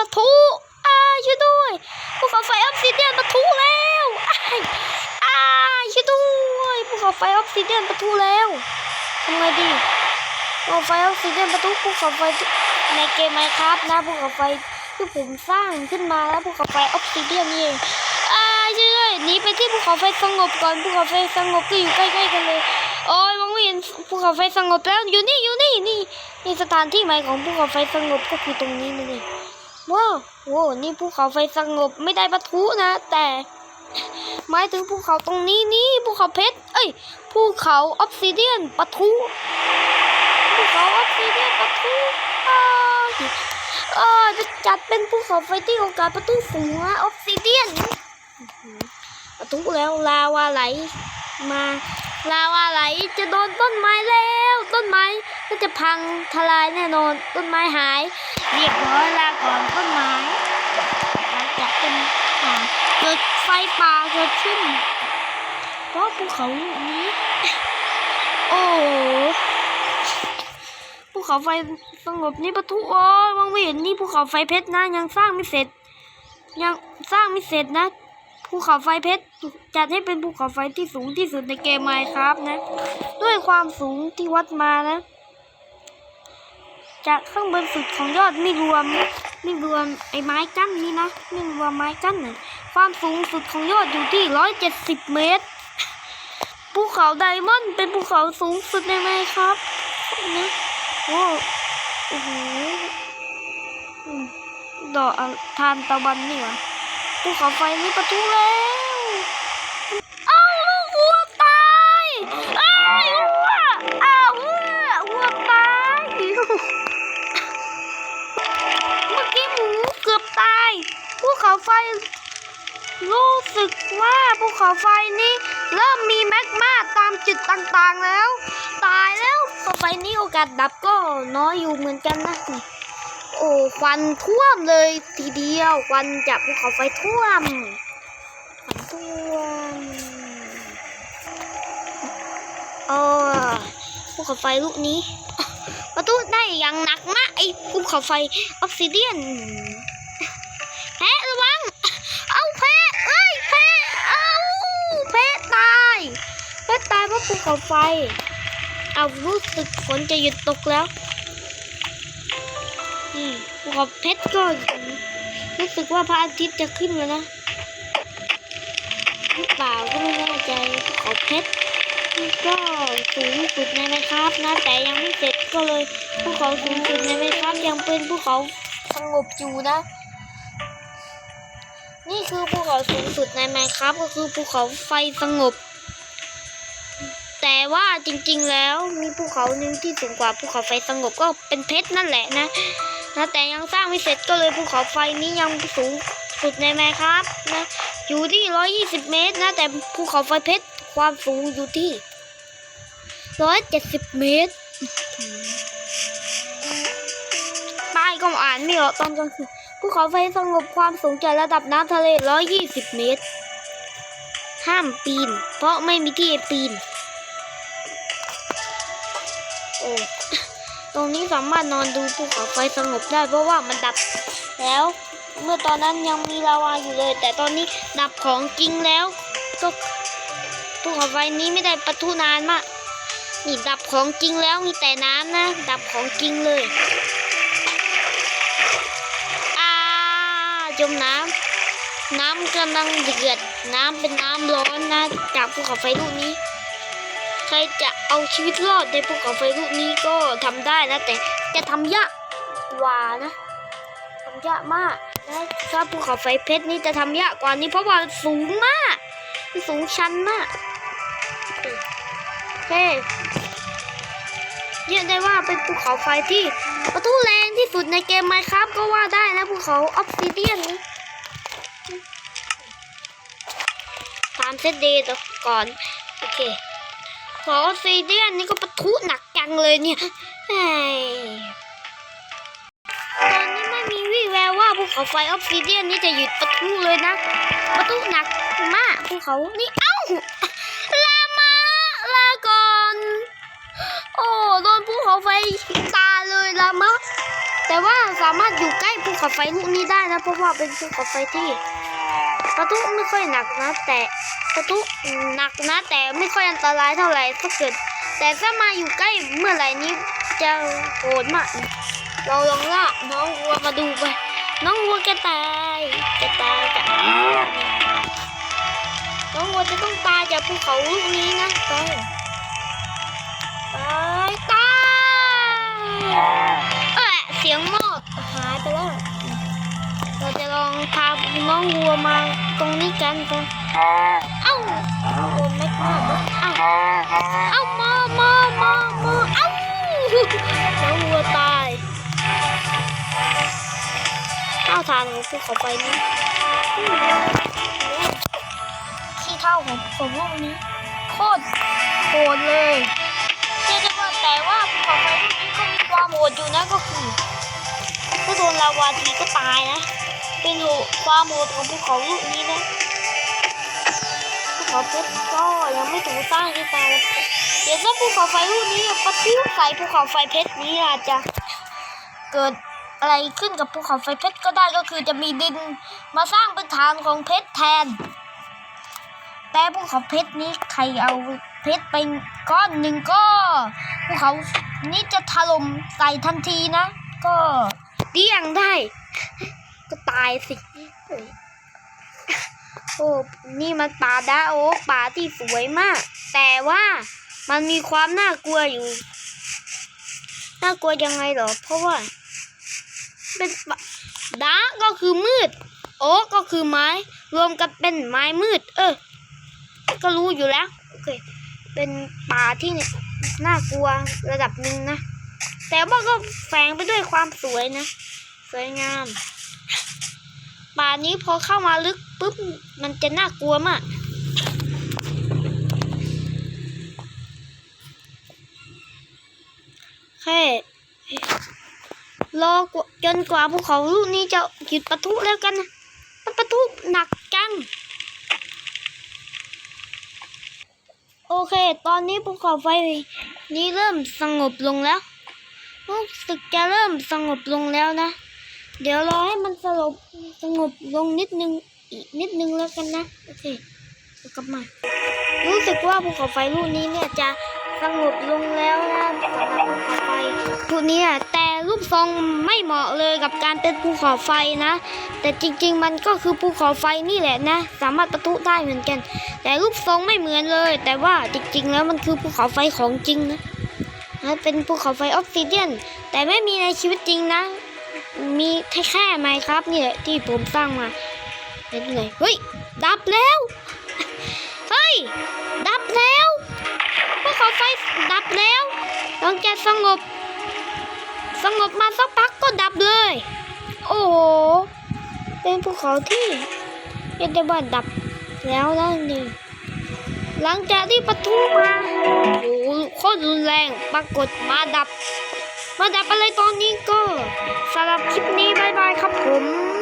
ปะทุอ่าช่วยด้วยภูเขาไฟออฟซิเดียนปะทุแล้วอ้ายอ่าช่วยด้วยภูเขาไฟออฟซิเดียนปะทุแล้วทำไงดีภูเขาไฟออฟซิเดียนปะทุภูเขาไฟในเกมไมครับนะภูเขาไฟที่ผมสร้างขึ้นมาแล้วภูเขาไฟออฟซิเดียนนี่เองอ่าช่วยด้วยหนีไปที่ภูเขาไฟสงบก่อนภูเขาไฟสงบก็อยู่ใกล้ๆกันเลยโอ้ยมองไม่เห็นภูเขาไฟสงบแล้วอยู่นี่อยู่นี่นี่นี่สถานที่ใหม่ของภูเขาไฟสงบก็คือตรงนี้นี่ ว้าวโว้นี่ภูเขาไฟสงบไม่ได้ปะทุนะ แต่หมายถึงภูเขาตรงนี้นี่ภูเขาเพชร เอ้ยภูเขาออฟซิเดียนปะทุภูเขาออฟซิเดียนปะทุอ้ายอ้ายจะจัดเป็นภูเขาไฟที่โอกาสปะทุสูงอะออฟซิเดียนปะทุแล้วลาวาไหลมาลาวาไหลจะโดนต้นไม้แล้ว ต้นไม้ ก็จะพังทลายแน่นอนต้นไม้หาย เรียบร้อยลาก่อนต้นไม้หลังจากเป็นอ่าเกิดไฟป่าเกิดขึ้นเพราะภูเขาลูกนี้ โอ้ภูเขาไฟสงบนี่ปะทุโอ้มองไม่เห็นนี่ภูเขาไฟเพชรนะ ยังสร้างไม่เสร็จ ยังสร้างไม่เสร็จนะภูเขาไฟเพชรจัดให้เป็นภูเขาไฟที่สูงที่สุดในเกมไมครับนะ ด้วยความสูงที่วัดมานะ จากข้างบนสุดของยอดไม่รวมไม่รวมไอ้ไม้กั้นนี้นะไม่รวมไม้กั้นนะความสูงสุดของยอดอยู่ที่ร้อยเจ็ดสิบเมตรภูเขาไดมอนด์เป็นภูเขาสูงสุดในไหมครับนะโอ้โอ้โหดอกอะทานตะวันนี่หวะภูเขาไฟนี่ประทุแล้ว เขาไฟนี้ เริ่มมีแมกมาตามจุดต่างๆแล้ว ตายแล้วภูเขาไฟนี้โอกาสดับก็น้อยอยู่เหมือนกันนะนี่โอ้ควันท่วมเลยทีเดียวควันจากภูเขาไฟท่วมควันท่วมโอ้ภูเขาไฟลูกนี้ประตูได้อย่างหนักมากไอ้ภูเขาไฟออฟซิเดียน แพะตายเพราะภูเขาไฟ เอารู้สึกฝนจะหยุดตกแล้วนี่ภูเขาเพชรก็รู้สึกว่าพระอาทิตย์จะขึ้นแล้วนะหรือเปล่าก็ไม่แน่ใจภูเขาเพชรก็สูงสุดในไหมครับนะ แต่ยังไม่เสร็จก็เลยภูเขาสูงสุดในไหมครับยังเป็นภูเขาสงบอยู่นะ นี่คือภูเขาสูงสุดในไหมครับก็คือภูเขาไฟสงบ แต่ว่าจริงๆแล้วมีภูเขาหนึ่งที่สูงกว่าภูเขาไฟสงบก็เป็นเพชรนั่นแหละนะนะแต่ยังสร้างไม่เสร็จก็เลยภูเขาไฟนี้ยังสูงสุดในแมครับนะอยู่ที่ 120 เมตรนะแต่ภูเขาไฟเพชรความสูงอยู่ที่ 170 เมตรป้ายก็อ่านไม่ออกตอนกลางคืนภูเขาไฟสงบความสูงจากระดับน้ำทะเล 120 เมตร ห้ามปีน เพราะไม่มีที่ให้ปีน ตรงนี้สามารถนอนดูภูเขาไฟสงบได้เพราะว่ามันดับแล้ว เมื่อตอนนั้นยังมีลาวาอยู่เลย แต่ตอนนี้ดับของจริงแล้ว ก็ภูเขาไฟนี้ไม่ได้ปะทุนานมากนี่ดับของจริงแล้วมีแต่น้ำนะ ดับของจริงเลยอาจมน้ำน้ำกำลังเดือด น้ำเป็นน้ำร้อนนะ จากภูเขาไฟลูกนี้ ครจะเอาชีวิตรอดในภูเขาไฟลูกนี้ก็ทำได้นะ แต่จะทำยากกว่านะทำยากมากนะถ้าภูเขาไฟเพชรนี่จะทำยากกว่านี้เพราะว่าสูงมากสูงชันมากโอเคเรียกได้ว่าเป็นภูเขาไฟที่ประทุแรงที่สุดในเกมไมครับก็ว่าได้นะภูเขาออฟซิเดียนนี้ตามเซตเดย์ก่อน โอเค ขอซีเดียนนี่ก็ปะทุหนักจังเลยเนี่ยตอนนี้ไม่มีวี่แววว่าภูเขาไฟออฟซิเดียนนี่จะหยุดปะทุเลยนะปะทุหนักมากภูเขานี่เอ้าลามาลาก่อนโอ้โดนภูเขาไฟตาเลยลามะแต่ว่าสามารถอยู่ใกล้ภูเขาไฟลูกนี้ได้นะเพราะว่าเป็นภูเขาไฟที่ ประทุไม่ค่อยหนักนะแต่ประทุหนักนะ แต่ไม่ค่อยอันตรายเท่าไหร่ถ้าเกิด แต่ถ้ามาอยู่ใกล้เมื่อไหร่นี้จะโหดมาก เราลองล่าน้องวัวมาดูไปน้องวัวแกตายแกตายจากน้องวัวจะต้องตายจากภูเขาลูกนี้นะไปตายตายเออเสียงหมอกหายไปแล้ว เราจะลองพาน้องวัวมาตรงนี้กันไปเอ้าโอ้ไม่กล้าด้วยเอ้าเอ้ามามามามาเอ้าน้องวัวตายข้าวทานของภูเขาไฟนี้ขี้เท่าของผมลูกนี้โคตรโหดเลยเรียกได้ว่าแต่ว่าภูเขาไฟลูกนี้ก็มีความโหดอยู่นะก็คือถ้าโดนลาวาทีก็ตายนะ เป็นโหดความโหดของภูเขาลูกนี้นะภูเขาเพชรก็ยังไม่ถูกสร้างที่ตายแล้วเดี๋ยวถ้าภูเขาไฟลูกนี้ปะทุใส่ภูเขาไฟเพชรนี้อาจจะเกิดอะไรขึ้นกับภูเขาไฟเพชรก็ได้ก็คือจะมีดินมาสร้างเป็นฐานของเพชรแทน แต่ภูเขาเพชรนี้ใครเอาเพชรไปก้อนหนึ่งก็ภูเขานี้จะถล่มใส่ทันทีนะ ก็เดี่ยงได้ ก็ตายสิ โอ้ นี่มันป่าดาโอป่าที่สวยมาก แต่ว่ามันมีความน่ากลัวอยู่ น่ากลัวยังไงเหรอ เพราะว่า เป็นป่าดาก็คือมืด โอ๊กก็คือไม้ รวมกันเป็นไม้มืด เออ ก็รู้อยู่แล้ว โอเค เป็นป่าที่น่ากลัวระดับหนึ่งนะ แต่ว่าก็แฝงไปด้วยความสวยนะ สวยงาม ป่านี้พอเข้ามาลึกปุ๊บมันจะน่ากลัวมากแค่รอจนกว่าภูเขาลูกนี้จะหยุดปะทุแล้วกันนะมันปะทุหนักจัง โอเค ตอนนี้ภูเขาไฟนี้เริ่มสงบลงแล้วรู้สึกจะเริ่มสงบลงแล้วนะ เดี๋ยวรอให้มันสงบสงบลงนิดนึงอีกนิดนึงแล้วกันนะ โอเคกลับมา รู้สึกว่าภูเขาไฟลูกนี้เนี่ยจะสงบลงแล้วนะสำหรับภูเขาไฟลูกนี้แต่รูปทรงไม่เหมาะเลยกับการเป็นภูเขาไฟนะ แต่จริง ๆ มันก็คือภูเขาไฟนี่แหละนะ สามารถประทุได้เหมือนกัน แต่รูปทรงไม่เหมือนเลย แต่ว่าจริง ๆ แล้วมันคือภูเขาไฟของจริงนะนะเป็นภูเขาไฟออฟซิเดียน แต่ไม่มีในชีวิตจริงนะ มีแค่แค่ไหมครับนี่แหละที่ผมสร้างมาเป็นไงเฮ้ย ดับแล้ว เฮ้ย ดับแล้วภูเขาไฟดับแล้วหลังจากสงบ สงบมาสักพักก็ดับเลย โอ้โห เป็นภูเขาที่เรียกได้ว่าดับแล้วนั่นเองหลังจากที่ปะทุมาโอ้โหโคตรรุนแรงปรากฏมาดับ มาดับอะไรตอนนี้ก็สำหรับคลิปนี้บายบายครับผม